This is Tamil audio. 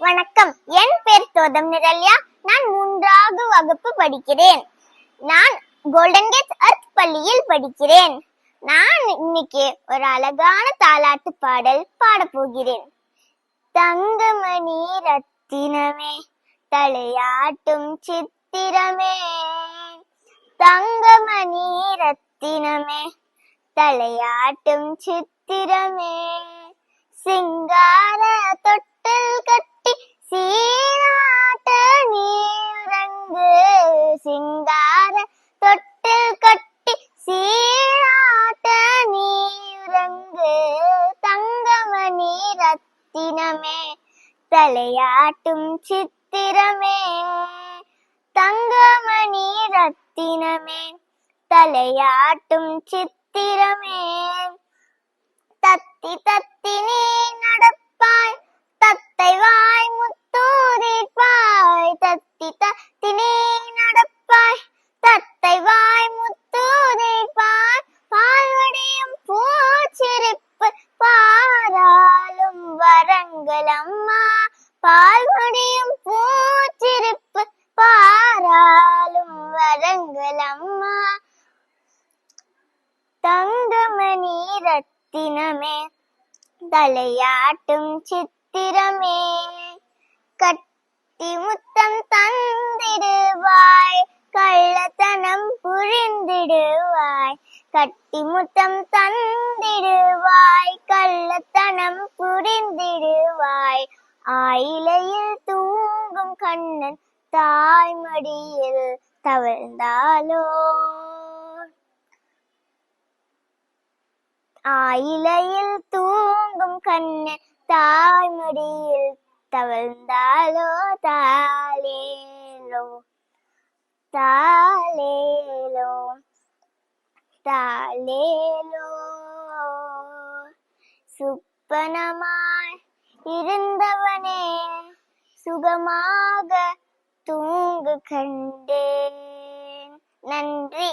வணக்கம். என் பேர் தோதம் நிரல்யா. நான் மூன்றாவது வகுப்பு படிக்கிறேன். நான் கோல்டன் கேட் அர்த் பள்ளியில் படிக்கிறேன். நான் இன்னைக்கு ஒரு அழகான தாலாட்டு பாடல் பாட போகிறேன். தங்கமணி ரத்தினமே தலையாட்டும் சித்திரமே. தங்கமணி ரத்தினமே தலையாட்டும் சித்திரமே. சிங்கார தொட்டில் சிங்கார தொட்டில் கட்டி சீராட்ட நீரங்கு தங்கமணி ரத்தினமே தலையாட்டும் சித்திரமே. தங்கமணி ரத்தினமே தலையாட்டும் சித்திரமே. தத்தி தத்தி பால்குடியும் பூச்சிருப்பு பாராலும் வரங்கள் அம்மா. தங்கமணி ரத்தினமே தலையாட்டும் சித்திரமே. கட்டி முத்தம் தந்திடுவாய் கள்ளத்தனம் புரிந்திடுவாய். கட்டி முத்தம் தந்திடுவாய் கள்ளத்தனம் புரிந்திடுவாய். ஆயிலையில் தூங்கும் கண்ணன் தாய்மடியில் தவழ்ந்தாலோ? ஆயிலையில் தூங்கும் கண்ணன் தாய்மடியில் தவழ்ந்தாலோ? தாலேலோ தாலேலோ தாலேலோ சுப்பனமா இருந்தவனே சுகமாக தூங்கு கண்டேன் நன்றி.